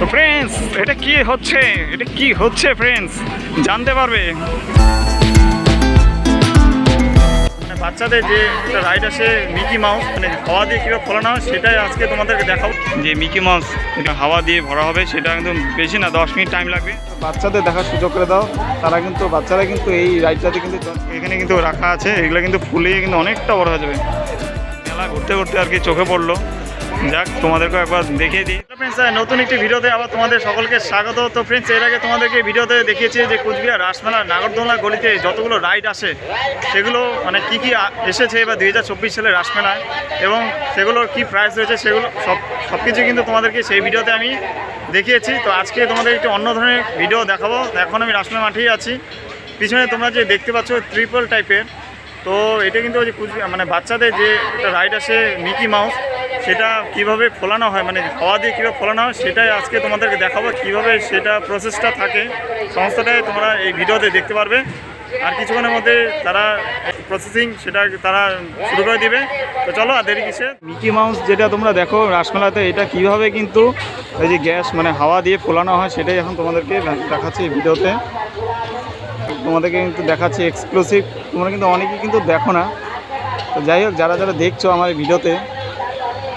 তো ফ্রেন্ডস এটা কি হচ্ছে? এটা কি হচ্ছে ফ্রেন্ডস জানতে পারবে। মানে বাচ্চাদের যে একটা রাইড আছে মিকি মাউস মানে হাওয়া দিয়ে কীভাবে ফলানো হয় সেটাই আজকে তোমাদেরকে দেখাবো। যে মিকি মাউস এটা হাওয়া দিয়ে ভরা হবে সেটা কিন্তু বেশি না দশ মিনিট টাইম লাগবে। বাচ্চাদের দেখার সুযোগ করে দাও। তারা কিন্তু বাচ্চারা কিন্তু এই রাইডটাতে কিন্তু এখানে কিন্তু রাখা আছে এগুলো কিন্তু ফুলিয়ে কিন্তু অনেকটা বড় হয়ে যাবে। মেলা ঘুরতে ঘুরতে আর কি চোখে পড়ল। যাক তোমাদেরকে একবার দেখিয়ে দিই। ফ্রেন্ডস নতুন একটি ভিডিওতে আবার তোমাদের সকলকে স্বাগত। তো ফ্রেন্ডস এর আগে তোমাদেরকে ভিডিওতে দেখিয়েছি যে কুচবিহার, রাসমেলা নাগরদোলনা গলিতে যতগুলো রাইড আসে, সেগুলো মানে কি কি এসেছে এবার দুই হাজার চব্বিশ সালে রাসমেলায় এবং সেগুলোর কি প্রাইস রয়েছে সেগুলো সব সব কিছু কিন্তু তোমাদেরকে সেই ভিডিওতে আমি দেখিয়েছি। তো আজকে তোমাদের একটি অন্য ধরনের ভিডিও দেখাবো। এখন আমি রাসমেলা মাঠেই আছি। পিছনে তোমরা যে দেখতে পাচ্ছ ট্রিপল টাইপের তো এটা কিন্তু ওই যে কুচবিহার মানে বাচ্চাদের যে একটা রাইড আসে মিকি মাউস সেটা কীভাবে ফোলানো হয় মানে হাওয়া দিয়ে কীভাবে ফোলানো হয়, সেটাই আজকে তোমাদেরকে দেখাবো, কীভাবে সেটা প্রসেসটা থাকে, সমস্তটাই তোমরা এই ভিডিওতে দেখতে পারবে। আর কিছুক্ষণের মধ্যে তারা প্রসেসিং সেটা তারা শুরু করে দিবে। তো চলো আর দেরি কিসে মিকি মাউস যেটা তোমরা দেখো রাসমেলাতে, এটা কীভাবে কিন্তু এই যে গ্যাস মানে হাওয়া দিয়ে ফোলানো হয়, সেটাই এখন তোমাদেরকে দেখাচ্ছি এই ভিডিওতে। তোমাদেরকে কিন্তু দেখাচ্ছি এক্সক্লুসিভ তোমরা কিন্তু অনেকেই কিন্তু দেখো না। তো যাই হোক, যারা যারা দেখছ আমার ভিডিওতে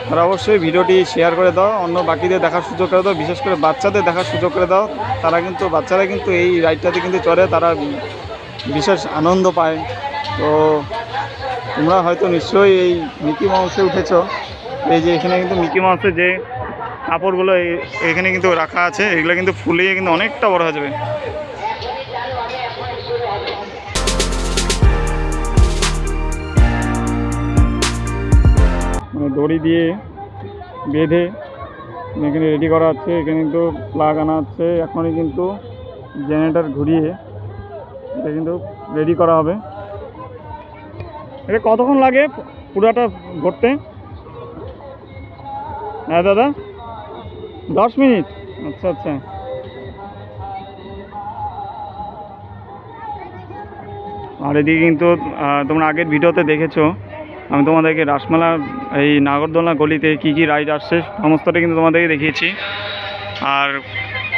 তারা অবশ্যই ভিডিওটি শেয়ার করে দাও, অন্য বাকিদের দেখার সুযোগ করে দাও, বিশেষ করে বাচ্চাদের দেখার সুযোগ করে দাও। তারা কিন্তু, বাচ্চারা কিন্তু এই রাইডটাতে কিন্তু চড়ে, তারা বিশেষ আনন্দ পায়। তো তোমরা হয়তো নিশ্চয়ই এই মিকি মাউসে উঠেছ। এই যে এখানে কিন্তু মিকি মাউসের যে কাপড়গুলো এখানে কিন্তু রাখা আছে, এগুলো কিন্তু ফুলিয়ে কিন্তু অনেকটা বড় হয়ে যাবে। দড়ি দিয়ে বেঁধে এখানে রেডি করা হচ্ছে এখানে কিন্তু প্লাগ আনা হচ্ছে এখনই কিন্তু জেনারেটার ঘুরিয়ে এটা কিন্তু রেডি করা হবে। এটা কতক্ষণ লাগে পুরাটা ঘুরতে? হ্যাঁ দাদা? দশ মিনিট? আচ্ছা আচ্ছা। আর এদিকে কিন্তু তোমরা আগের ভিডিওতে দেখেছ আমি তোমাদেরকে রাসমেলা, এই নাগরদোলনা গলিতে কি কি রাইড আসছে, সমস্তটা কিন্তু তোমাদেরকে দেখিয়েছি। আর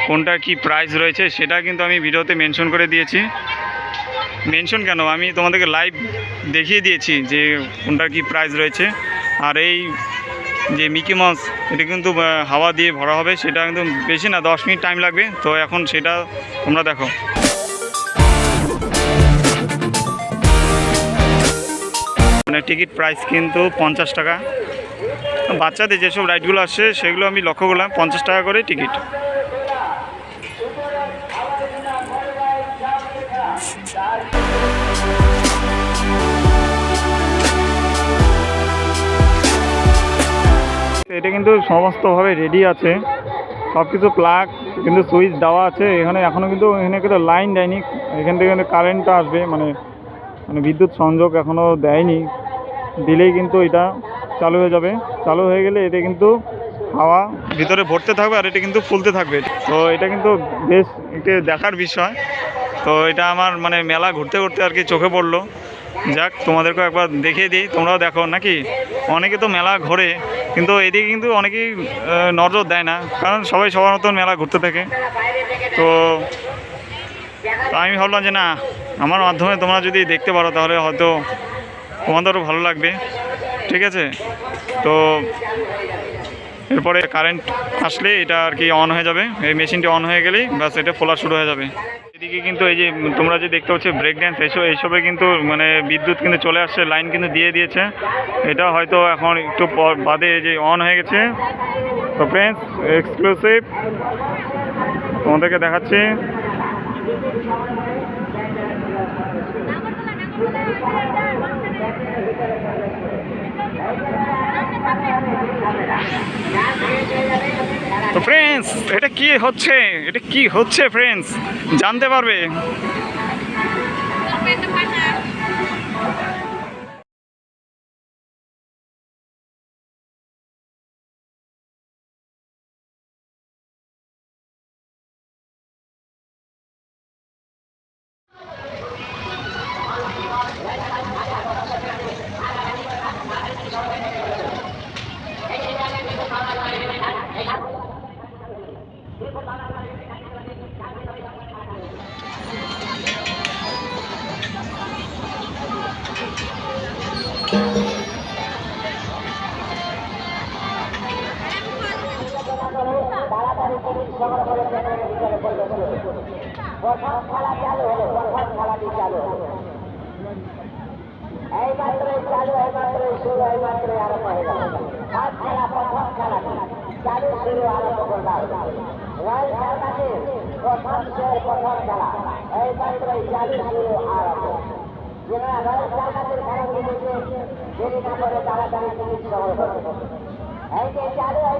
কোনটার কি প্রাইস রয়েছে, সেটা কিন্তু আমি ভিডিওতে মেনশন করে দিয়েছি। মেনশন কেন? আমি তোমাদেরকে লাইভ দেখিয়ে দিয়েছি যে কোনটার কি প্রাইস রয়েছে। আর এই যে মিকি মাউস এটা কিন্তু হাওয়া দিয়ে ভরা হবে, সেটা কিন্তু বেশি না, দশ মিনিট টাইম লাগবে। তো এখন সেটা তোমরা দেখো। মানে টিকিট প্রাইস কিন্তু পঞ্চাশ টাকা। বাচ্চাদের যেসব রাইডগুলো আসছে সেগুলো আমি লক্ষ্য করলাম, পঞ্চাশ টাকা করে টিকিট। এটা কিন্তু সমস্তভাবে রেডি আছে। সব কিছু প্লাগ কিন্তু সুইচ দেওয়া আছে। এখানে এখনও কিন্তু, এখানে কিন্তু লাইন দেয়নি। এখান থেকে কিন্তু কারেন্টটা আসবে মানে মানে বিদ্যুৎ সংযোগ এখনও দেয়নি। দিলেই কিন্তু এটা চালু হয়ে যাবে। চালু হয়ে গেলে এটা কিন্তু হাওয়া ভিতরে ভরতে থাকবে আর এটা কিন্তু ফুলতে থাকবে। তো এটা কিন্তু বেশ একটি দেখার বিষয়। তো এটা আমার মানে মেলা ঘুরতে ঘুরতে আর কি চোখে পড়ল। যাক, তোমাদেরকেও একবার দেখিয়ে দিই, তোমরাও দেখো নাকি? অনেকে তো মেলা ঘোরে, কিন্তু এদিকে কিন্তু অনেকেই নজর দেয় না, কারণ সবাই সবার মতন মেলা ঘুরতে থাকে। তো তো আমি ভাবলাম যে না, আমার মাধ্যমে তোমরা যদি দেখতে পারো, তাহলে হয়তো তোমাদেরও ভালো লাগবে। ঠিক আছে? তো এরপরে কারেন্ট আসলে এটা আর কি অন হয়ে যাবে। এই মেশিনটি অন হয়ে গেলেই ব্যাস এটা ফোলা শুরু হয়ে যাবে। এদিকে কিন্তু এই যে তোমরা যে দেখতে পাচ্ছ ব্রেক ড্যান্স এইসব এইসবে কিন্তু মানে বিদ্যুৎ কিন্তু চলে আসছে লাইন কিন্তু দিয়ে দিয়েছে। এটা হয়তো এখন একটু বাদে এই যে অন হয়ে গেছে। তো ফ্রেন্ডস এক্সক্লুসিভ তোমাদেরকে দেখাচ্ছি। তো ফ্রেন্ডস এটা কি হচ্ছে? এটা কি হচ্ছে ফ্রেন্ডস জানতে পারবে। এই মাত্রই চালু এই মাত্রই শুরু এই মাত্রই আরম্ভ হয়ে গেল ফার্স্ট খেলা প্রথম খেলা চালু শুরু আরম্ভ করলাম রয়্যাল সার্কাসের প্রথম শের প্রথম খেলা এই মাত্রই চালু শুরু আরম্ভ যারা রয়্যাল সার্কাসের খেলাগুলি দেখে দেরি না করে তাড়াতাড়ি টিকিট সংগ্রহ করবে এই যে চালু এই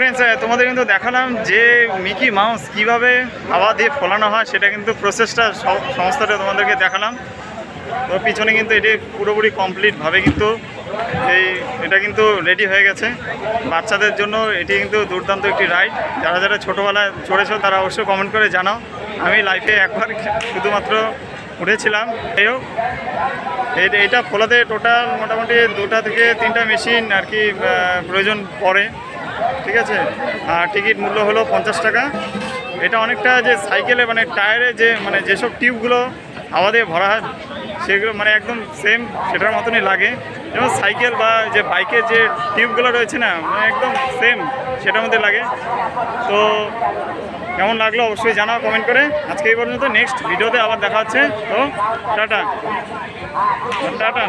ফ্রেন্ডস তোমাদের কিন্তু দেখালাম যে মিকি মাউস কীভাবে হাওয়া দিয়ে ফলানো হয়, সেটা কিন্তু প্রসেসটা সমস্তটা তোমাদেরকে দেখালাম। তো পিছনে কিন্তু এটি পুরোপুরি কমপ্লিটভাবে কিন্তু এই, এটা কিন্তু রেডি হয়ে গেছে। বাচ্চাদের জন্য এটি কিন্তু দুর্দান্ত একটি রাইড যারা যারা ছোটোবেলায় চড়েছো, তারা অবশ্যই কমেন্ট করে জানাও। আমি লাইফে একবার শুধুমাত্র উঠেছিলাম। যাই হোক এইটা ফোলাতে টোটাল মোটামুটি দুটা থেকে তিনটা মেশিন আর কি প্রয়োজন পড়ে। ঠিক আছে? আর টিকিট মূল্য হলো পঞ্চাশ টাকা। এটা অনেকটা যে সাইকেলে মানে টায়ারে যে মানে যেসব টিউবগুলো হাওয়া দিয়ে ভরা হয়, সেগুলো মানে একদম সেম সেটার মতনই লাগে। যেমন সাইকেল বা যে বাইকের যে টিউবগুলো রয়েছে না মানে একদম সেম সেটার মধ্যে লাগে। তো কেমন লাগল অবশ্যই জানাও কমেন্ট করে। আজকে এই পর্যন্ত নেক্সট ভিডিওতে আবার দেখা হচ্ছে। তো টাটা। টাটা।